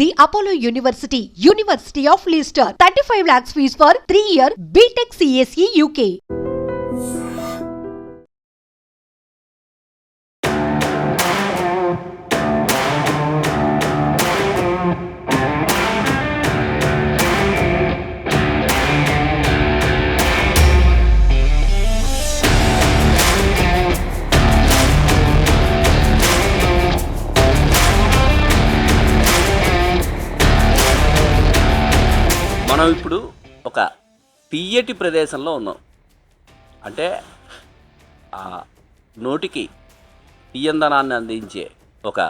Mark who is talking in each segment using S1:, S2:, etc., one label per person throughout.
S1: The Apollo University of Leicester, 35 lakhs fees for 3-year BTech CSE UK.
S2: మనం ఇప్పుడు ఒక తీయటి ప్రదేశంలో ఉన్నాం అంటే ఆ నోటికి తీయందనాన్ని అందించే ఒక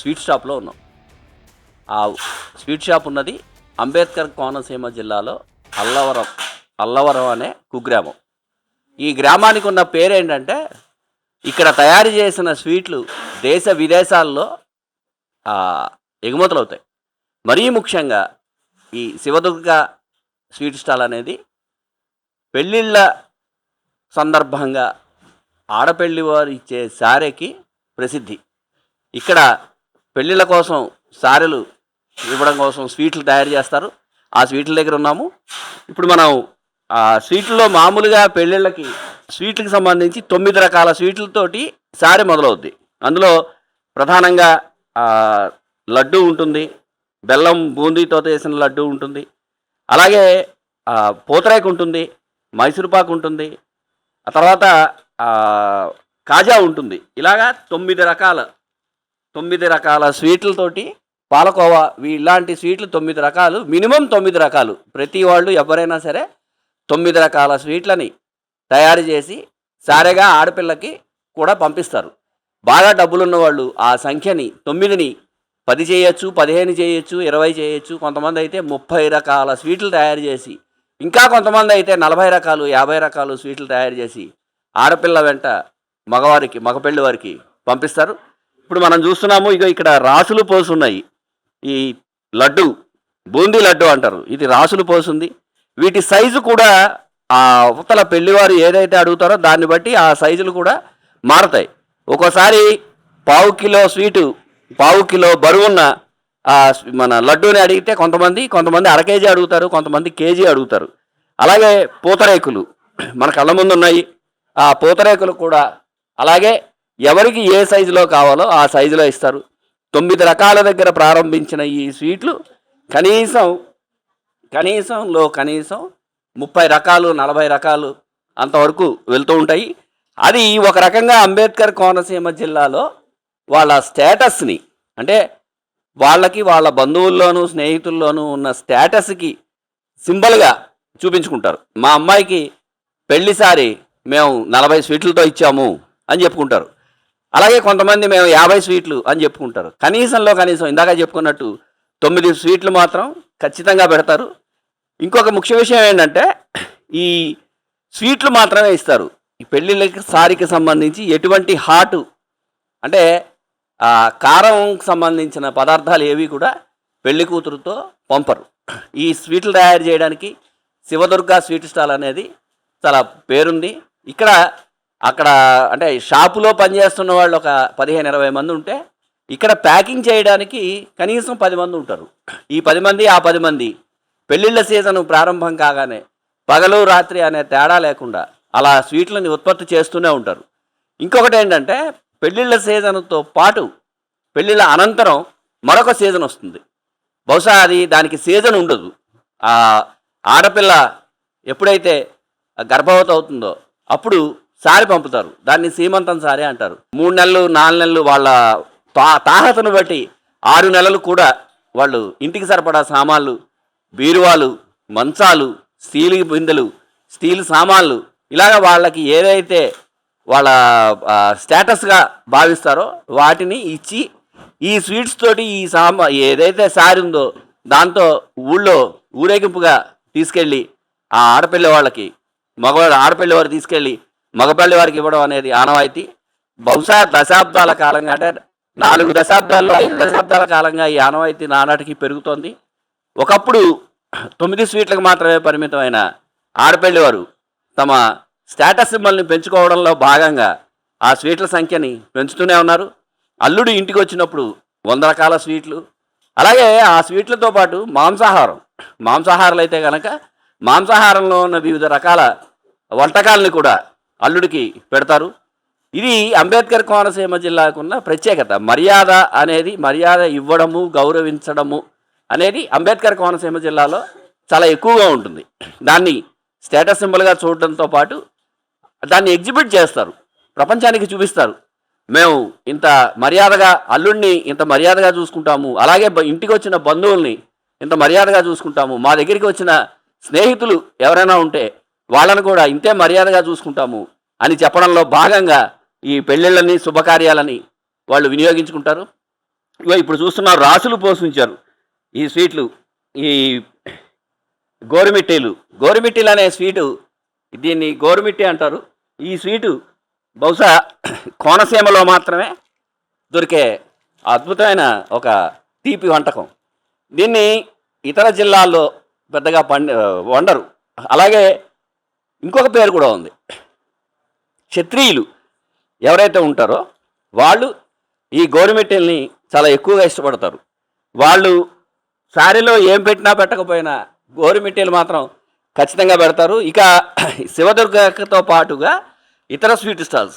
S2: స్వీట్ షాప్లో ఉన్నాం ఆ స్వీట్ షాప్ ఉన్నది అంబేద్కర్ కోనసీమ జిల్లాలో అల్లవరం అల్లవరం అనే కుగ్రామం ఈ గ్రామానికి ఉన్న పేరేంటంటే ఇక్కడ తయారు చేసిన స్వీట్లు దేశ విదేశాల్లో ఎగుమతులవుతాయి మరీ ముఖ్యంగా ఈ శివదుర్గ స్వీట్ స్టాల్ అనేది పెళ్ళిళ్ళ సందర్భంగా ఆడపల్లి వారు ఇచ్చే సారెకి ప్రసిద్ధి ఇక్కడ పెళ్ళిళ్ళ కోసం సారెలు ఇవ్వడం కోసం స్వీట్లు తయారు చేస్తారు ఆ స్వీట్ల దగ్గర ఉన్నాము ఇప్పుడు మనం ఆ స్వీట్లలో మామూలుగా పెళ్ళిళ్ళకి స్వీట్లకు సంబంధించి తొమ్మిది రకాల స్వీట్లతోటి సారీ మొదలవుద్ది అందులో ప్రధానంగా లడ్డు ఉంటుంది బెల్లం బూందీతో చేసిన లడ్డు ఉంటుంది అలాగే పూతరేకు ఉంటుంది మైసూరుపాకు ఉంటుంది ఆ తర్వాత కాజా ఉంటుంది ఇలాగా తొమ్మిది రకాల తొమ్మిది రకాల స్వీట్లతోటి పాలకోవా ఇలాంటి స్వీట్లు తొమ్మిది రకాలు మినిమం తొమ్మిది రకాలు ప్రతి వాళ్ళు ఎవరైనా సరే తొమ్మిది రకాల స్వీట్లని తయారు చేసి సారేగా ఆడపిల్లకి కూడా పంపిస్తారు బాగా డబ్బులున్న వాళ్ళు ఆ సంఖ్యని తొమ్మిదిని పది చేయొచ్చు పదిహేను చేయొచ్చు ఇరవై చేయొచ్చు కొంతమంది అయితే ముప్పై రకాల స్వీట్లు తయారు చేసి ఇంకా కొంతమంది అయితే నలభై రకాలు యాభై రకాలు స్వీట్లు తయారు చేసి ఆడపిల్ల వెంట మగవారికి మగపిల్లి వారికి పంపిస్తారు ఇప్పుడు మనం చూస్తున్నాము ఇక ఇక్కడ రాసులు పోసున్నాయి ఈ లడ్డు బూందీ లడ్డు అంటారు ఇది రాసులు పోసుంది వీటి సైజు కూడా ఆ అవతల పెళ్లివారు ఏదైతే అడుగుతారో దాన్ని బట్టి ఆ సైజులు కూడా మారతాయి ఒక్కోసారి పావు కిలో స్వీటు పావు కిలో బరువున్న మన లడ్డూని అడిగితే కొంతమంది కొంతమంది అర కేజీ అడుగుతారు కొంతమంది కేజీ అడుగుతారు అలాగే పూతరేకులు మన కళ్ళ ముందు ఉన్నాయి ఆ పూతరేకులు కూడా అలాగే ఎవరికి ఏ సైజులో కావాలో ఆ సైజులో ఇస్తారు తొమ్మిది రకాల దగ్గర ప్రారంభించిన ఈ స్వీట్లు కనీసం కనీసంలో కనీసం ముప్పై రకాలు నలభై రకాలు అంతవరకు వెళ్తూ ఉంటాయి అది ఒక రకంగా అంబేద్కర్ కోనసీమ జిల్లాలో వాళ్ళ స్టేటస్ని అంటే వాళ్ళకి వాళ్ళ బంధువుల్లోనూ స్నేహితుల్లోనూ ఉన్న స్టేటస్కి సింబల్గా చూపించుకుంటారు మా అమ్మాయికి పెళ్లిసారి మేము నలభై స్వీట్లతో ఇచ్చాము అని చెప్పుకుంటారు అలాగే కొంతమంది మేము యాభై స్వీట్లు అని చెప్పుకుంటారు కనీసంలో కనీసం ఇందాక చెప్పుకున్నట్టు తొమ్మిది స్వీట్లు మాత్రం ఖచ్చితంగా పెడతారు ఇంకొక ముఖ్య విషయం ఏంటంటే ఈ స్వీట్లు మాత్రమే ఇస్తారు ఈ పెళ్ళిళ్ళకి సారికి సంబంధించి ఎటువంటి హాటు అంటే కారం సంబంధించిన పదార్థాలు ఏవి కూడా పెళ్లి కూతురుతో పంపరు ఈ స్వీట్లు తయారు చేయడానికి శివదుర్గ స్వీట్ స్టాల్ అనేది చాలా పేరుంది ఇక్కడ అక్కడ అంటే షాపులో పనిచేస్తున్న వాళ్ళు ఒక పదిహేను ఇరవై మంది ఉంటే ఇక్కడ ప్యాకింగ్ చేయడానికి కనీసం పది మంది ఉంటారు ఈ పది మంది ఆ పది మంది పెళ్ళిళ్ళ సీజన్ ప్రారంభం కాగానే పగలు రాత్రి అనే తేడా లేకుండా అలా స్వీట్లని ఉత్పత్తి చేస్తూనే ఉంటారు ఇంకొకటి ఏంటంటే పెళ్ళిళ్ళ సీజన్తో పాటు పెళ్ళిళ్ళ అనంతరం మరొక సీజన్ వస్తుంది బహుశా అది దానికి సీజన్ ఉండదు ఆ ఆడపిల్ల ఎప్పుడైతే గర్భవతి అవుతుందో అప్పుడు సారి పంపుతారు దాన్ని సీమంతం సారి అంటారు మూడు నెలలు నాలుగు నెలలు వాళ్ళ తా తాహతను బట్టి ఆరు నెలలు కూడా వాళ్ళు ఇంటికి సరిపడా సామాన్లు బీరువాలు మంచాలు స్టీల్ బిందెలు స్టీల్ సామాన్లు ఇలాగ వాళ్ళకి ఏదైతే వాళ్ళ స్టేటస్గా భావిస్తారో వాటిని ఇచ్చి ఈ స్వీట్స్ తోటి ఈ సామ ఏదైతే సారి ఉందో దాంతో ఊళ్ళో ఊరేగింపుగా తీసుకెళ్ళి ఆ ఆడపిల్ల వాళ్ళకి మగవాళ్ళు ఆడపిల్ల వారు తీసుకెళ్ళి మగపల్లి వారికి ఇవ్వడం అనేది ఆనవాయితీ బహుశా దశాబ్దాల కాలంగా అంటే నాలుగు దశాబ్దాల్లో ఐదు దశాబ్దాల కాలంగా ఈ ఆనవాయితీ నానాటికి పెరుగుతోంది ఒకప్పుడు తొమ్మిది స్వీట్లకు మాత్రమే పరిమితమైన వారు తమ స్టేటస్ సింబల్ని పెంచుకోవడంలో భాగంగా ఆ స్వీట్ల సంఖ్యని పెంచుతూనే ఉన్నారు అల్లుడు ఇంటికి వచ్చినప్పుడు వంద రకాల స్వీట్లు అలాగే ఆ స్వీట్లతో పాటు మాంసాహారం మాంసాహారాలు అయితే కనుక మాంసాహారంలో ఉన్న వివిధ రకాల వంటకాలని కూడా అల్లుడికి పెడతారు ఇది అంబేద్కర్ కోనసీమ జిల్లాకున్న ప్రత్యేకత మర్యాద అనేది మర్యాద ఇవ్వడము గౌరవించడము అనేది అంబేద్కర్ కోనసీమ జిల్లాలో చాలా ఎక్కువగా ఉంటుంది దాన్ని స్టేటస్ సింబల్గా చూడడంతో పాటు దాన్ని ఎగ్జిబిట్ చేస్తారు ప్రపంచానికి చూపిస్తారు మేము ఇంత మర్యాదగా అల్లుడిని ఇంత మర్యాదగా చూసుకుంటాము అలాగే ఇంటికి వచ్చిన బంధువుల్ని ఇంత మర్యాదగా చూసుకుంటాము మా దగ్గరికి వచ్చిన స్నేహితులు ఎవరైనా ఉంటే వాళ్ళను కూడా ఇంతే మర్యాదగా చూసుకుంటాము అని చెప్పడంలో భాగంగా ఈ పెళ్ళిళ్ళని శుభకార్యాలని వాళ్ళు వినియోగించుకుంటారు ఇగో ఇప్పుడు చూస్తున్నారు రాసులు పోషించారు ఈ స్వీట్లు ఈ గోరుమిట్టీలు గోరుమిట్టీలు అనే స్వీటు దీన్ని గోరుమిట్టి అంటారు ఈ స్వీటు బహుశా కోనసీమలో మాత్రమే దొరికే అద్భుతమైన ఒక తీపి వంటకం దీన్ని ఇతర జిల్లాల్లో పెద్దగా పండి వండరు అలాగే ఇంకొక పేరు కూడా ఉంది క్షత్రియులు ఎవరైతే ఉంటారో వాళ్ళు ఈ గోరుమెట్టెల్ని చాలా ఎక్కువగా ఇష్టపడతారు వాళ్ళు సారీలో ఏం పెట్టినా పెట్టకపోయినా గోరుమెట్టెలు మాత్రం ఖచ్చితంగా పెడతారు ఇక శివదుర్గతో పాటుగా ఇతర స్వీట్ స్టాల్స్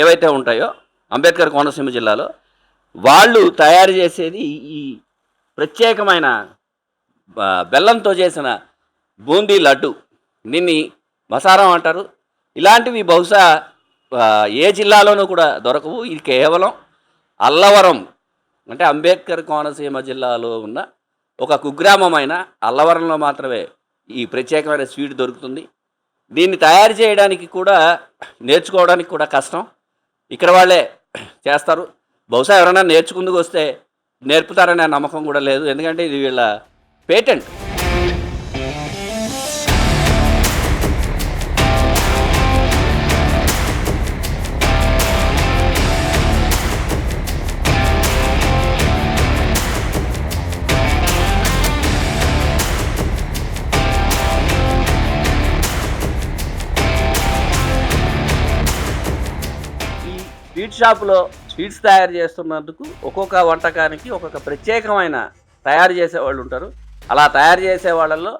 S2: ఏవైతే ఉంటాయో అంబేద్కర్ కోనసీమ జిల్లాలో వాళ్ళు తయారు చేసేది ఈ ప్రత్యేకమైన బెల్లంతో చేసిన బూందీ లడ్డు దీన్ని మసారం అంటారు ఇలాంటివి బహుశా ఏ జిల్లాలోనూ కూడా దొరకవు ఇది కేవలం అల్లవరం అంటే అంబేద్కర్ కోనసీమ జిల్లాలో ఉన్న ఒక కుగ్రామమైన అల్లవరంలో మాత్రమే ఈ ప్రత్యేకమైన స్వీట్ దొరుకుతుంది దీన్ని తయారు చేయడానికి కూడా నేర్చుకోవడానికి కూడా కష్టం ఇక్కడ వాళ్ళే చేస్తారు బహుశా ఎవరైనా నేర్చుకుందుకు వస్తే నేర్పుతారనే నమ్మకం కూడా లేదు ఎందుకంటే ఇది వీళ్ళ పేటెంట్ స్వీట్ షాపులో స్వీట్స్ తయారు చేస్తున్నందుకు ఒక్కొక్క వంటకానికి ఒక్కొక్క ప్రత్యేకమైన తయారు చేసేవాళ్ళు ఉంటారు అలా తయారు చేసే వాళ్ళల్లో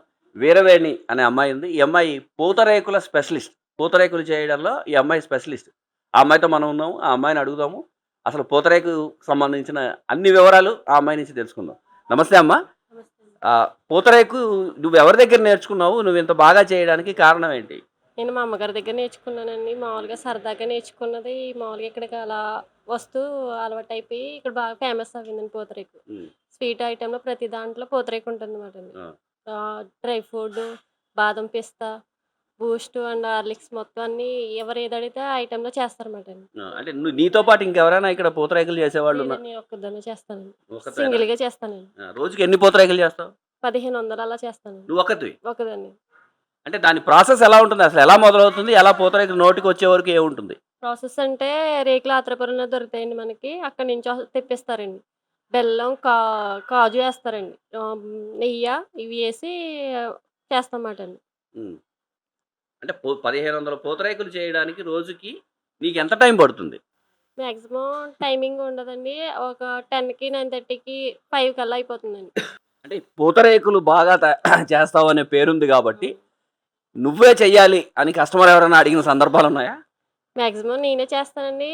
S2: వీరవేణి అనే అమ్మాయి ఉంది ఈ అమ్మాయి పూతరేకుల స్పెషలిస్ట్ పూతరేకులు చేయడంలో ఈ అమ్మాయి స్పెషలిస్ట్ ఆ అమ్మాయితో మనం ఉన్నాము ఆ అమ్మాయిని అడుగుదాము అసలు పూతరేకు సంబంధించిన అన్ని వివరాలు ఆ అమ్మాయి నుంచి తెలుసుకుందాం నమస్తే అమ్మ పూతరేకు నువ్వు ఎవరి దగ్గర నేర్చుకున్నావు నువ్వు ఇంత బాగా చేయడానికి కారణం ఏంటి
S3: నేను మా అమ్మగారి దగ్గర నేర్చుకున్నానండి మామూలుగా సరదాగా నేర్చుకున్నది మామూలుగా ఇక్కడికి అలా వస్తూ అలవాటు అయిపోయి ఇక్కడ బాగా ఫేమస్ అవ్విందండి పూతరేకు స్వీట్ ఐటెంలో ప్రతి దాంట్లో పూతరేకు ఉంటుంది
S2: అన్నమాట
S3: డ్రై ఫ్రూట్ బాదం పిస్తా బూస్ట్ అండ్ హార్లిక్స్ మొత్తం అన్ని ఎవరు ఏదడితే ఐటమ్ లో చేస్తారన్నమాట
S2: అంటే నీతో పాటు ఇంకెవరైనా ఇక్కడ పూతరేకులు చేసేవాళ్ళు
S3: ఒక్కదాన్ని
S2: చేస్తాను
S3: సింగిల్ గా
S2: చేస్తాను రోజుకి ఎన్ని పూతరేకులు చేస్తావు
S3: పదిహేను వందలు అలా
S2: చేస్తాను ఒకటి
S3: ఒకదాన్ని
S2: అంటే దాని ప్రాసెస్ ఎలా ఉంటుంది అసలు ఎలా మొదలవుతుంది ఎలా పోతారు ఇక్కడ నోటికి వచ్చే వరకు ఏముంటుంది
S3: ప్రాసెస్ అంటే రేకులు ఆత్రపరణ దొరుకుతాయండి మనకి అక్కడి నుంచి తెప్పిస్తారండి బెల్లం కా కాజు వేస్తారండి నెయ్యి ఇవి వేసి చేస్తామాట అండి
S2: అంటే పదిహేను వందల పూతరేకులు చేయడానికి రోజుకి నీకు ఎంత టైం పడుతుంది
S3: మ్యాక్సిమం టైమింగ్ ఉండదండి ఒక టెన్కి నైన్ థర్టీకి ఫైవ్ కల్లా అయిపోతుందండి
S2: అంటే పూతరేకులు బాగా చేస్తావు అనే పేరుంది కాబట్టి నువ్వే చెయ్యాలి అని కస్టమర్ ఎవరైనా అడిగిన సందర్భాలు ఉన్నాయా
S3: మాక్సిమం నేనే చేస్తానండి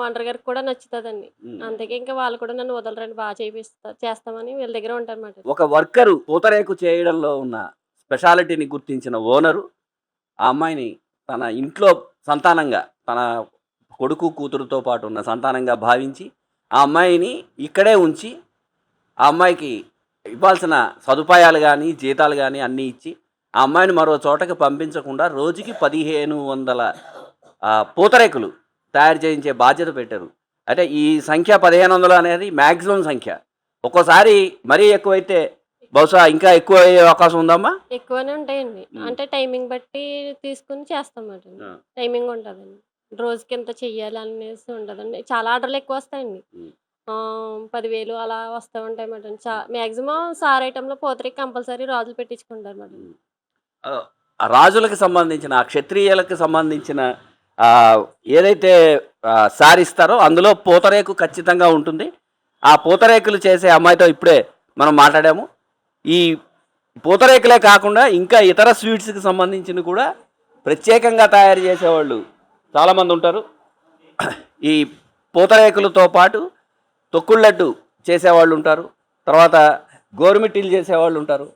S3: వండర్ గారికి కూడా నచ్చుతుందండి అందుకే ఇంకా వాళ్ళు కూడా నన్ను వదలరండి బాగా చేపిస్తా చేస్తామని వీళ్ళ దగ్గర ఉంటారన్నమాట
S2: ఒక వర్కరు పూతరేకు చేయడంలో ఉన్న స్పెషాలిటీని గుర్తించిన ఓనరు ఆ అమ్మాయిని తన ఇంట్లో సంతానంగా తన కొడుకు కూతురుతో పాటు ఉన్న సంతానంగా భావించి ఆ అమ్మాయిని ఇక్కడే ఉంచి ఆ అమ్మాయికి ఇవ్వాల్సిన సదుపాయాలు కానీ జీతాలు కానీ అన్నీ ఇచ్చి ఆ అమ్మాయిని మరో చోటకి పంపించకుండా రోజుకి పదిహేను వందల పూతరేకులు తయారు చేయించే బాధ్యత పెట్టారు అంటే ఈ సంఖ్య పదిహేను వందలు అనేది మ్యాక్సిమం సంఖ్య ఒక్కోసారి మరీ ఎక్కువైతే బహుశా ఇంకా ఎక్కువ అయ్యే అవకాశం ఉందమ్మా
S3: ఎక్కువనే ఉంటాయండి అంటే టైమింగ్ బట్టి తీసుకుని
S2: చేస్తాం
S3: టైమింగ్ ఉంటుందండి రోజుకి ఎంత చెయ్యాలి అనేసి ఉంటుందండి చాలా ఆర్డర్లు ఎక్కువ వస్తాయండి పదివేలు అలా వస్తూ ఉంటాయి మేడం చా మ్యాక్సిమం సార్ ఐటెంలో పోతరికి కంపల్సరీ రాజులు పెట్టించుకుంటారు
S2: మేడం రాజులకు సంబంధించిన క్షత్రియులకు సంబంధించిన ఏదైతే సారిస్తారో అందులో పూతరేకు ఖచ్చితంగా ఉంటుంది ఆ పూతరేకులు చేసే అమ్మాయితో ఇప్పుడే మనం మాట్లాడాము ఈ పూతరేకులే కాకుండా ఇంకా ఇతర స్వీట్స్కి సంబంధించిన కూడా ప్రత్యేకంగా తయారు చేసేవాళ్ళు చాలామంది ఉంటారు ఈ పూతరేకులతో పాటు తొక్కుళ్ళడ్డు చేసేవాళ్ళు ఉంటారు తర్వాత గోరుమిట్టిలు చేసేవాళ్ళు ఉంటారు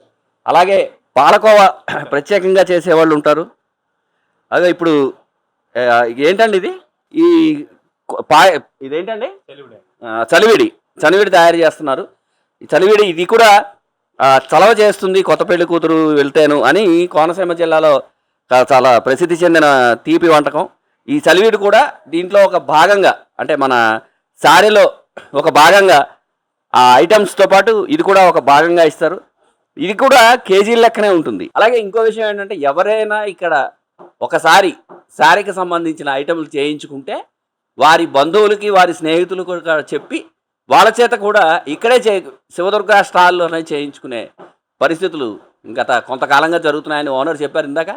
S2: అలాగే పాలకోవా ప్రత్యేకంగా చేసేవాళ్ళు ఉంటారు అదే ఇప్పుడు ఏంటండి ఇది ఈ పా ఇదేంటండి చలివిడి చలివిడి తయారు చేస్తున్నారు ఈ చలివిడి ఇది కూడా చలవ చేస్తుంది కొత్త పెళ్లి కూతురు వెళ్తాను అని కోనసీమ జిల్లాలో చాలా ప్రసిద్ధి చెందిన తీపి వంటకం ఈ చలివిడి కూడా దీంట్లో ఒక భాగంగా అంటే మన సారీలో ఒక భాగంగా ఆ ఐటమ్స్తో పాటు ఇది కూడా ఒక భాగంగా ఇస్తారు ఇది కూడా కేజీల లెక్కనే ఉంటుంది అలాగే ఇంకో విషయం ఏంటంటే ఎవరైనా ఇక్కడ ఒకసారి శారీకి సంబంధించిన ఐటెంలు చేయించుకుంటే వారి బంధువులకి వారి స్నేహితులకు చెప్పి వాళ్ళ చేత కూడా ఇక్కడే చే శివదుర్గ స్టాల్లోనే చేయించుకునే పరిస్థితులు గత కొంతకాలంగా జరుగుతున్నాయని ఓనర్ చెప్పారు ఇందాక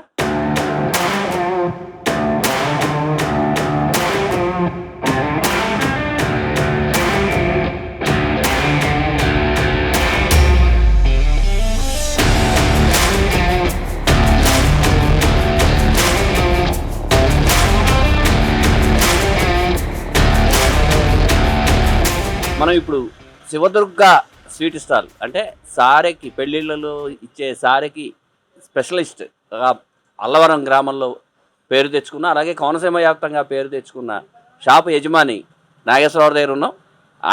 S2: మనం ఇప్పుడు శివదుర్గ స్వీట్ స్టాల్ అంటే సారెకి పెళ్ళిళ్ళలో ఇచ్చే సారెకి స్పెషలిస్ట్ అల్లవరం గ్రామంలో పేరు తెచ్చుకున్న అలాగే కోనసీమ వ్యాప్తంగా పేరు తెచ్చుకున్న షాప్ యజమాని నాగేశ్వరరావు దగ్గర ఉన్నాం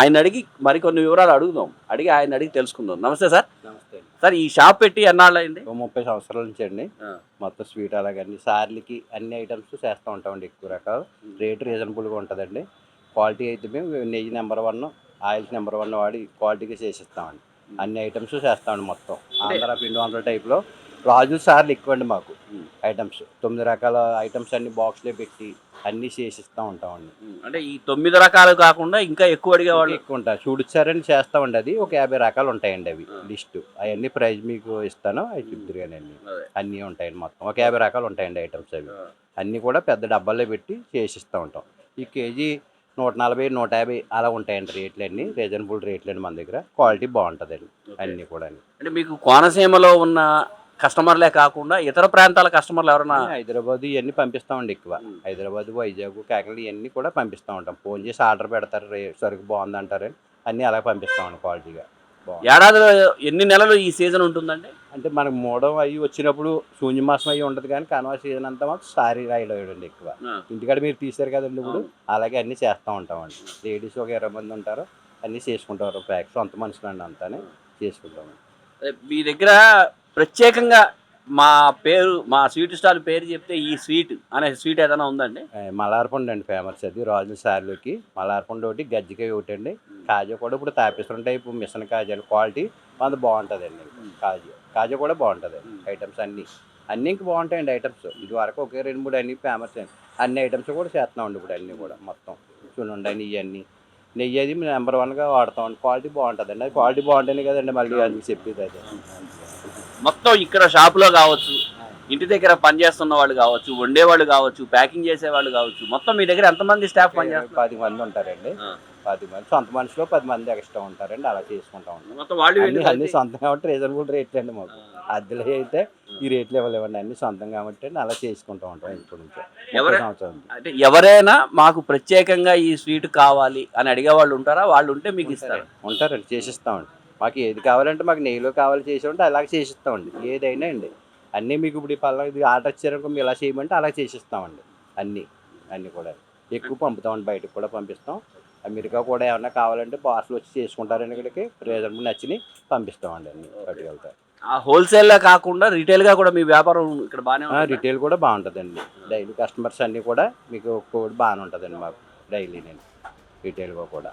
S2: ఆయన అడిగి మరికొన్ని వివరాలు అడుగుదాం అడిగి ఆయన అడిగి తెలుసుకుందాం నమస్తే సార్
S4: నమస్తే
S2: సార్ ఈ షాప్ పెట్టి ఎన్నాళ్ళు అయింది
S4: ముప్పై సంవత్సరాల నుంచి అండి మొత్తం స్వీట్ అలాగండి సార్లకి అన్ని ఐటమ్స్ చేస్తూ ఉంటామండి ఎక్కువ రకాలు రేటు రీజనబుల్గా ఉంటుందండి క్వాలిటీ అయితే మేము నెయ్యి number one oils number one వాడి క్వాలిటీగా చేసిస్తామండి అన్ని ఐటమ్స్ చేస్తామండి మొత్తం ఆంధ్ర పిండి వందల టైప్లో రాజు సార్లు ఎక్కువ అండి మాకు ఐటమ్స్ తొమ్మిది రకాల ఐటమ్స్ అన్ని బాక్స్లో పెట్టి అన్ని చేసిస్తూ ఉంటామండి
S2: అంటే ఈ తొమ్మిది రకాలు కాకుండా ఇంకా ఎక్కువ వాళ్ళు
S4: ఎక్కువ ఉంటారు చూడిచ్చారని చేస్తామండి అది ఒక యాభై రకాలు ఉంటాయండి అవి లిస్టు అవన్నీ ప్రైజ్ మీకు ఇస్తాను అవి చూద్దరుగానండి అన్నీ ఉంటాయండి మొత్తం ఒక యాభై రకాలు ఉంటాయండి ఐటమ్స్ అవి అన్నీ కూడా పెద్ద డబ్బాల్లో పెట్టి చేసిస్తూ ఉంటాం ఈ కేజీ నూట నలభై నూట యాభై అలా ఉంటాయండి రేట్లు అన్ని రీజనబుల్ రేట్లు అండి మన దగ్గర క్వాలిటీ బాగుంటుందండి అన్నీ కూడా
S2: అంటే మీకు కోనసీమలో ఉన్న కస్టమర్లే కాకుండా ఇతర ప్రాంతాల కస్టమర్లు ఎవరైనా
S4: హైదరాబాద్ ఇవన్నీ పంపిస్తామండి ఎక్కువ హైదరాబాద్ వైజాగ్ కాకినాడ ఇవన్నీ కూడా పంపిస్తూ ఉంటాం ఫోన్ చేసి ఆర్డర్ పెడతారు రే సరుకు బాగుందంటారని అన్నీ అలాగే పంపిస్తామండి క్వాలిటీగా
S2: ఏడాదిలో ఎన్ని నెలలు ఈ సీజన్ ఉంటుందండి
S4: అంటే మనకు మూడవ అవి వచ్చినప్పుడు శూన్యమాసం అయ్యి ఉండదు కానీ కనవ సీజన్ అంతా మాకు సారీ రాయడండి ఎక్కువ ఇంటికాడ మీరు తీశారు కదండి ఇప్పుడు అలాగే అన్నీ చేస్తూ ఉంటామండి లేడీస్ ఒక ఇరవై మంది ఉంటారు అన్నీ చేసుకుంటారు ప్యాక్ సొంత మనుషులండి అంతానే
S2: చేసుకుంటామండి మీ దగ్గర ప్రత్యేకంగా మా పేరు మా స్వీట్ స్టాల్ పేరు చెప్తే ఈ స్వీట్ అనే స్వీట్ ఏదైనా ఉందండి
S4: మలార్పండు అండి ఫేమస్ అది రాజు సార్లోకి మలార్పండు ఒకటి గజ్జికాయ ఒకటి అండి కాజు కూడా ఇప్పుడు తాపిస్తుంటాయి ఇప్పుడు మిషన్ కాజాలు క్వాలిటీ అంత బాగుంటుందండి కాజు కాజు కూడా బాగుంటుంది ఐటమ్స్ అన్నీ అన్నీ ఇంక బాగుంటాయండి ఐటమ్స్ ఇది వరకు ఒకే రెండు మూడు అన్నీ ఫేమస్ అండి అన్ని ఐటమ్స్ కూడా చేస్తున్నాం అండి ఇప్పుడు అన్నీ కూడా మొత్తం చునుండని ఇవన్నీ నెయ్యి అది నెంబర్ వన్గా అండి క్వాలిటీ బాగుంటుంది అండి క్వాలిటీ బాగుంటుంది కదండి మళ్ళీ అని చెప్పేది అయితే
S2: మొత్తం ఇక్కడ షాప్లో కావచ్చు ఇంటి దగ్గర పనిచేస్తున్న వాళ్ళు కావచ్చు వండేవాళ్ళు కావచ్చు ప్యాకింగ్ చేసేవాళ్ళు కావచ్చు మొత్తం మీ దగ్గర ఎంతమంది స్టాఫ్ పనిచేస్తారు
S4: పది మంది ఉంటారండి పది మంది సొంత మనుషులు పది మంది ఎక్స్ట్రా ఉంటారండి అలా చేసుకుంటా ఉంటారు
S2: మొత్తం వాళ్ళు
S4: అన్ని సొంతంగా రీజనబుల్ రేట్ అండి మాకు అద్దెలు అయితే ఈ రేట్లు ఇవ్వలేవండి అన్ని సొంతం కాబట్టి అలా చేసుకుంటూ ఉంటాం ఇప్పుడు
S2: అంటే ఎవరైనా మాకు ప్రత్యేకంగా ఈ స్వీట్ కావాలి అని అడిగే వాళ్ళు ఉంటారా వాళ్ళు ఉంటే మీకు ఇస్తారు
S4: ఉంటారండి చేసిస్తామండి మాకు ఏది కావాలంటే మాకు నెయ్యిలో కావాలి చేసామంటే అలాగే చేసిస్తామండి ఏదైనా అండి అన్నీ మీకు ఇప్పుడు పళ్ళ ఇది ఆర్డర్ ఇచ్చారనుకో మీరు ఇలా చేయమంటే అలా చేసిస్తామండి అన్నీ అన్నీ కూడా ఎక్కువ పంపుతామండి బయటకు కూడా పంపిస్తాం అమెరికా కూడా ఏమన్నా కావాలంటే పార్సల్ వచ్చి చేసుకుంటారని ఇక్కడికి ప్రయోజనం నచ్చిని పంపిస్తామండి అన్ని పట్టుకెళ్తారు
S2: లా కాకుండా గా కూడా మీ వ్యాపారం ఇక్కడ బాగానే
S4: రిటైల్ కూడా బాగుంటుందండి డైలీ కస్టమర్స్ అన్నీ కూడా మీకు బాగానే ఉంటుందండి మాకు డైలీ నేను రిటైల్గా కూడా